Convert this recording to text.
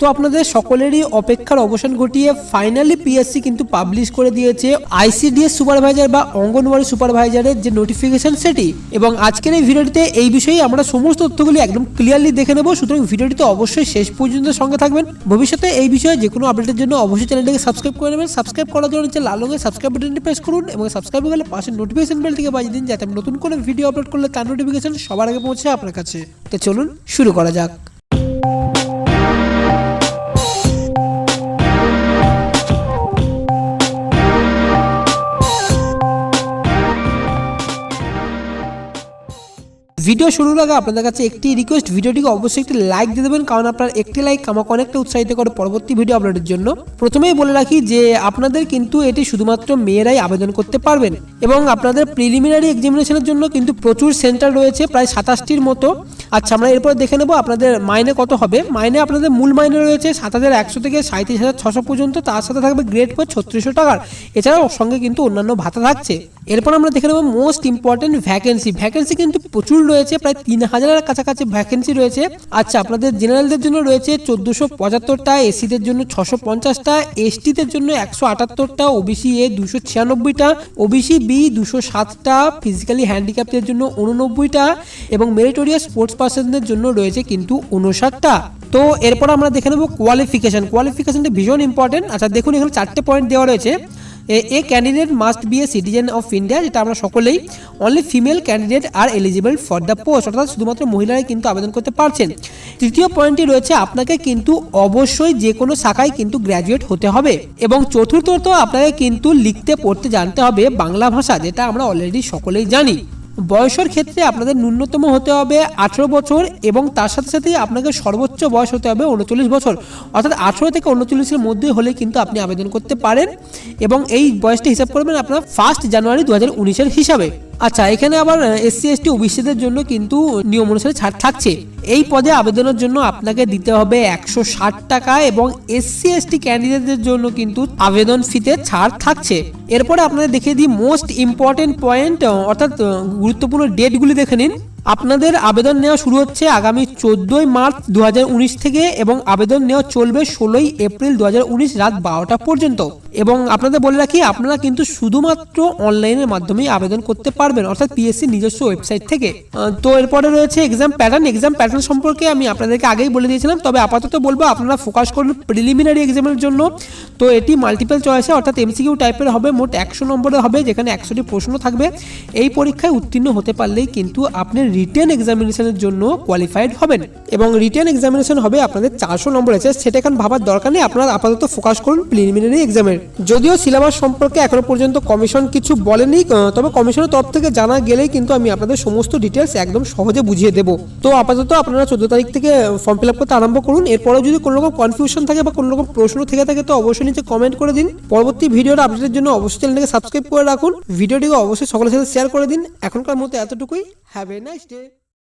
তো আপনাদের সকলেরই অপেক্ষার অবসান ঘটিয়ে ফাইনালি পিএসসি কিন্তু পাবলিশ করে দিয়েছে আইসিডিএস সুপারভাইজার বা অঙ্গনওয়াড়ি সুপারভাইজারের যে নোটিফিকেশন সেটি। এবং আজকের এই ভিডিওটিতে এই বিষয়ে আমরা সমস্ত তথ্যগুলি একদম ক্লিয়ারলি দেখে নেব। সুতরাং ভিডিওটিতে অবশ্যই শেষ পর্যন্ত সঙ্গে থাকবেন। ভবিষ্যতে এই বিষয়ে যে কোনো আপডেটের জন্য অবশ্যই চ্যানেলটিকে সাবস্ক্রাইব করে নেবেন। সাবস্ক্রাইব করার জন্য হচ্ছে লাল রঙের সাবস্ক্রাইব বাটনটি প্রেস করুন এবং সাবস্ক্রাইব গেলে পাশে নোটিফিকেশন বেলটিকে বাজিয়ে দিন যাতে নতুন কোনো ভিডিও আপলোড করলে তার নোটিফিকেশন সবার আগে পৌঁছে আপনার কাছে। তো চলুন শুরু করা যাক। ভিডিও শুরুর আগে আপনাদের কাছে একটি রিকোয়েস্ট ভিডিওটিকে অবশ্যই একটি লাইক দিয়ে দেবেন, কারণ আপনার একটি লাইক আমাকে অনেকটা উৎসাহিত করে পরবর্তী ভিডিও আপলোডের জন্য। প্রথমেই বলে রাখি যে, আপনাদের কিন্তু এটি শুধুমাত্র মেয়েরাই আবেদন করতে পারবেন। এবং আপনাদের প্রিলিমিনারি এক্সামিনেশনের জন্য কিন্তু প্রচুর সেন্টার রয়েছে, প্রায় সাতাশটির মতো। আচ্ছা আমরা এরপর দেখে নেব আপনাদের মাইনে কত হবে। মাইনে আপনাদের মূল মাইনে রয়েছে সাত হাজার একশো থেকে সাঁত্রিশ হাজার ছশো পর্যন্ত, তার সাথে থাকবে গ্রেড পর ছত্রিশশো টাকার। এছাড়াও সঙ্গে কিন্তু অন্যান্য ভাতা থাকছে। এরপর আমরা দেখে নেব মোস্ট ইম্পর্টেন্ট ভ্যাকেন্সি। ভ্যাকেন্সি কিন্তু প্রচুর রয়েছে, প্রায় তিন হাজারের কাছাকাছি ভ্যাকেন্সি রয়েছে। আচ্ছা আপনাদের জেনারেলদের জন্য রয়েছে চোদ্দোশো পঁচাত্তরটা, এসিদের জন্য ছশো পঞ্চাশটা, এসটিদের জন্য একশো আটাত্তরটা, ওবিসি এ দুশো ছিয়ানব্বইটা, ওবিসি বি দুশো সাতটা, ফিজিক্যালি হ্যান্ডিক্যাপদের জন্য উননব্বইটা এবং মেরিটোরিয়াস স্পোর্টস পার্সনদের জন্য রয়েছে কিন্তু উনষাটটা তো এরপর আমরা দেখে নেব কোয়ালিফিকেশন কোয়ালিফিকেশনটা ভীষণ ইম্পর্টেন্ট আচ্ছা দেখুন, এখানে চারটে পয়েন্ট দেওয়া রয়েছে। A candidate must be a citizen of India যেটা আমরা সকলেই only female candidate are eligible for the post অর্থাৎ শুধুমাত্র মহিলারাই কিন্তু আবেদন করতে পারছেন। তৃতীয় পয়েন্টটি রয়েছে, আপনাকে কিন্তু অবশ্যই যে কোনো শাখায় কিন্তু গ্র্যাজুয়েট হতে হবে। এবং চতুর্থত, আপনাকে কিন্তু লিখতে, পড়তে জানতে হবে বাংলা ভাষা, যেটা আমরা অলরেডি সকলেই জানি। বয়সের ক্ষেত্রে আপনাদের ন্যূনতম হতে হবে আঠেরো বছর এবং তার সাথে সাথে আপনাকে সর্বোচ্চ বয়স হতে হবে উনচল্লিশ বছর। অর্থাৎ আঠেরো থেকে উনচল্লিশের মধ্যে হলে কিন্তু আপনি আবেদন করতে পারেন এবং এই বয়সটি হিসাব করবেন আপনার ফার্স্ট জানুয়ারি দু হাজার হিসাবে। আচ্ছা এখানে আবার এসসি, এসটি, ওবিসিদের জন্য কিন্তু নিয়ম অনুসারে ছাড় থাকছে। এই পদে আবেদনের জন্য আপনাকে দিতে হবে একশো ষাট টাকা এবং এসসি এসটি ক্যান্ডিডেটদের জন্য কিন্তু আবেদন ফিতে ছাড় থাকছে। এরপরে আপনাদের দেখিয়ে দিই মোস্ট ইম্পর্টেন্ট পয়েন্ট অর্থাৎ গুরুত্বপূর্ণ ডেটগুলি দেখে নিন। আপনাদের আবেদন নেওয়া শুরু হচ্ছে আগামী চোদ্দোই মার্চ দু হাজার উনিশ থেকে এবং আবেদন নেওয়া চলবে ষোলোই এপ্রিল দু হাজার উনিশ রাত বারোটা পর্যন্ত। এবং আপনাদের বলে রাখি, আপনারা কিন্তু শুধুমাত্র অনলাইনের মাধ্যমেই আবেদন করতে পারবেন, অর্থাৎ পিএসসি নিজস্ব ওয়েবসাইট থেকে। তো এরপরে রয়েছে এক্সাম প্যাটার্ন এক্সাম প্যাটার্ন সম্পর্কে আমি আপনাদেরকে আগেই বলে দিয়েছিলাম, তবে আপাতত বলব, আপনারা ফোকাস করুন প্রিলিমিনারি এক্সামের জন্য। তো এটি মাল্টিপল চয়েসে অর্থাৎ এমসিকিউ টাইপের হবে, মোট একশো নম্বরে হবে, যেখানে একশোটি প্রশ্ন থাকবে। এই পরীক্ষায় উত্তীর্ণ হতে পারলেই কিন্তু আপনি রিটেন এক্সামিনেশনের জন্য কোয়ালিফাইড হবেন। এবং রিটেন এক্সামিনেশন হবে আপনাদের চারশো নম্বর আছে সেটা এখন ভাবার দরকার নেই, আপনারা আপাতত ফোকাস করুন প্রিলিমিনারি এক্সামের যদিও সিলেবাস সম্পর্কে এখনও পর্যন্ত কমিশন কিছু বলেনি তবে কমিশনের তরফ থেকে জানা গেলেই কিন্তু আমি আপনাদের সমস্ত ডিটেলস একদম সহজে বুঝিয়ে দেবো। তো আপাতত আপনারা চোদ্দ তারিখ থেকে ফর্ম ফিল আপ করতে আরম্ভ করুন। এরপরেও যদি কোনো রকম কনফিউশন থাকে বা কোনো রকম প্রশ্ন থেকে থাকে, তো অবশ্যই নিচে কমেন্ট করে দিন। পরবর্তী ভিডিওর আপডেটের জন্য অবশ্যই চ্যানেলটাকে সাবস্ক্রাইব করে রাখুন। ভিডিওটিকে অবশ্যই সকলের সাথে শেয়ার করে দিন। এখনকার মতো এতটুকুই। Have a nice day